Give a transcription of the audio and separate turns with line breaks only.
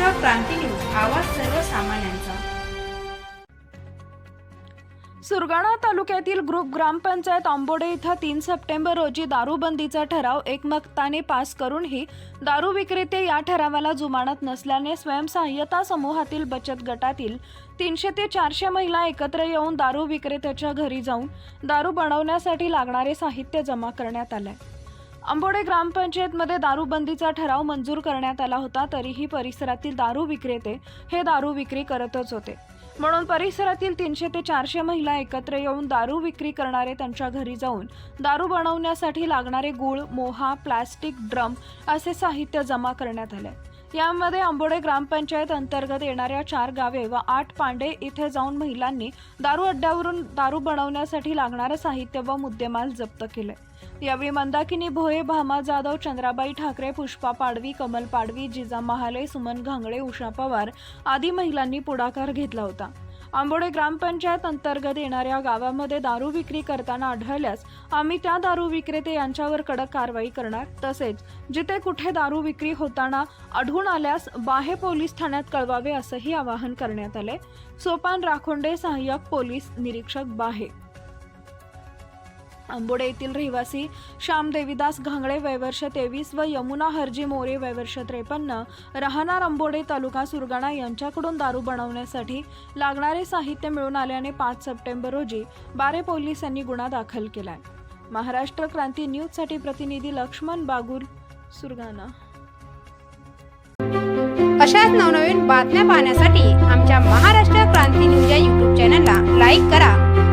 क्रांती news आवाज सर्वसामान्यांचा.
सुरगाणा तालुक्यातील ग्रुप ग्रामपंचायत आंबोडे इथं तीन सप्टेंबर रोजी दारूबंदीचा ठराव एकमताने पास करूनही दारू विक्रेते या ठरावाला जुमानत नसल्याने स्वयंसहाय्यता समूहातील बचत गटातील तीनशे ते चारशे महिला एकत्र येऊन दारू विक्रेत्याच्या घरी जाऊन दारू बनवण्यासाठी लागणारे साहित्य जमा करण्यात आलंय. आंबोडे ग्रामपंचायतमध्ये दारूबंदीचा ठराव मंजूर करण्यात आला होता तरीही परिसरातील दारू विक्रेते हे दारू विक्री करतच होते. म्हणून परिसरातील तीनशे ते चारशे महिला एकत्र येऊन दारू विक्री करणारे त्यांच्या घरी जाऊन दारू बनवण्यासाठी लागणारे गूळ मोहा प्लास्टिक ड्रम असे साहित्य जमा करण्यात आले. यामध्ये आंबोडे ग्रामपंचायत अंतर्गत येणाऱ्या चार गावे व आठ पांडे इथे जाऊन महिलांनी दारू अड्ड्यावरून दारू बनवण्यासाठी लागणारं साहित्य व मुद्देमाल जप्त केले. यावेळी मंदाकिनी भोये भामा जाधव चंद्राबाई ठाकरे पुष्पा पाडवी कमल पाडवी जिजा महाले सुमन घांगळे उषा पवार आदी महिलांनी पुढाकार घेतला होता. आंबोडे ग्रामपंचायत अंतर्गत येणाऱ्या गावामध्ये दारू विक्री करताना आढळल्यास आम्ही त्या दारू विक्रेते यांच्यावर कडक कारवाई करणार. तसेच जिथे कुठे दारू विक्री होताना आढळून आल्यास बाहे पोलीस ठाण्यात कळवावे असंही आवाहन करण्यात आले. सोपान राखोंडे सहाय्यक पोलीस निरीक्षक बाहे. आंबोडे येथील रहिवासी श्याम देवीदास घांगडे वयवर्ष तेवीस व यमुना हरजी मोरे वयवर्ष त्रेपन्न राहणार आंबोडे तालुका सुरगाणा यांच्याकडून दारू बनवण्यासाठी लागणारे साहित्य मिळून आल्याने पाच सप्टेंबर रोजी बारे पोलिसांनी गुन्हा दाखल केलाय. महाराष्ट्र क्रांती न्यूजसाठी प्रतिनिधी लक्ष्मण बागुल सुरगाणा.
अशाच नवनवीन बातम्या पाहण्यासाठी आमच्या महाराष्ट्र क्रांती न्यूज या यूट्यूब चॅनलला लाईक करा.